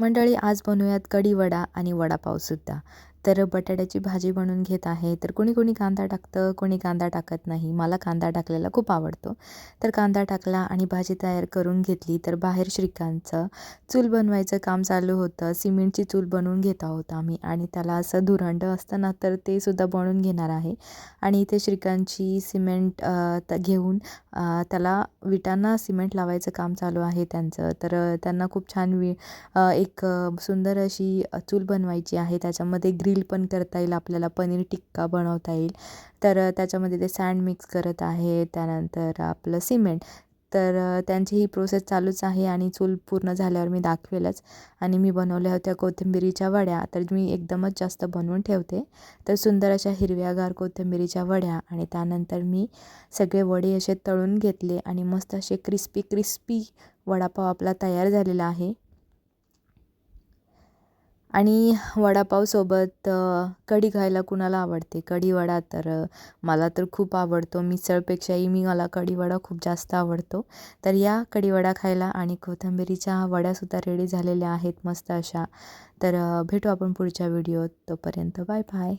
मंडळी आज बनवूयात कढी वडा आणि वडापावसुद्धा. तर बटाट्याची भाजी बनवून घेत आहे. तर कोणी कोणी कांदा टाकतं कोणी कांदा टाकत नाही. मला कांदा टाकलेला खूप आवडतो. तर कांदा टाकला आणि भाजी तयार करून घेतली तर बाहेर श्रीकांतचं चूल बनवायचं काम चालू होतं. सिमेंटची चूल बनवून घेत आहोत आम्ही आणि त्याला असं धुरांड असतं ना तर ते सुद्धा बनवून घेणार आहे. आणि इथे श्रीकांतची सिमेंट त घेऊन त्याला विटांना सिमेंट लावायचं काम चालू आहे त्यांचं. तर त्यांना खूप छान वि एक सुंदर अशी चूल बनवायची आहे. त्याच्यामध्ये ग्री ग्रिल पण करता येईल आपल्याला पनीर टिक्का बनवता येईल. तर त्याच्यामध्ये ते सँड मिक्स करत आहे त्यानंतर आपलं सिमेंट तर त्यांची ही प्रोसेस चालूच आहे आणि चूल पूर्ण झाल्यावर मी दाखवेलच. आणि मी बनवल्या होत्या कोथिंबिरीच्या वड्या तर मी एकदमच जास्त बनवून ठेवते. तर सुंदर अशा हिरव्यागार कोथिंबिरीच्या वड्या आणि त्यानंतर मी सगळे वडे असे तळून घेतले आणि मस्त असे क्रिस्पी क्रिस्पी वडापाव आपला तयार झालेला आहे. आणि वडापावसोबत कढी खायला कुणाला आवडते? कढीवडा तर मला तर खूप आवडतो. मिसळपेक्षाही मी मला कढीवडा खूप जास्त आवडतो. तर या कढीवडा खायला आणि कोथिंबिरीच्या वड्यासुद्धा रेडी झालेल्या आहेत मस्त अशा. तर भेटू आपण पुढच्या व्हिडिओत तोपर्यंत. Bye bye